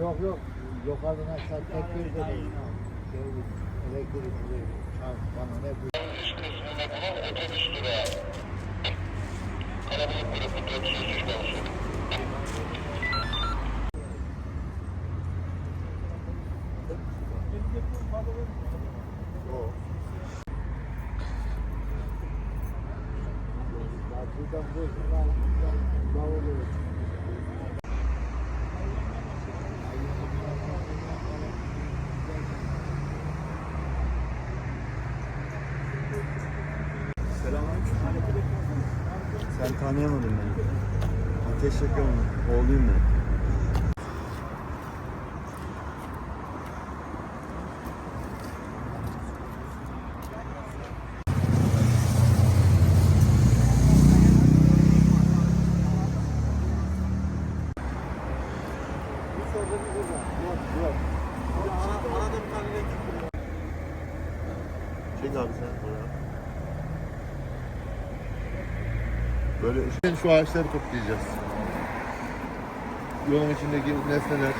Yok yok. Yukarıdan aşağı tek bir de değil. Şey, Elektrikli çarp bana ne bu. Otobüs durağı. Kalabalık grubu 403 olsun. O. Ya buradan bu şuna davuluyor. Sen tanıyamadın beni. Ateş yakıyorum. Oğluyum ben. Çek abi sen oraya. Böyle şu ağaçları toplayacağız. Yolun içindeki nesneler,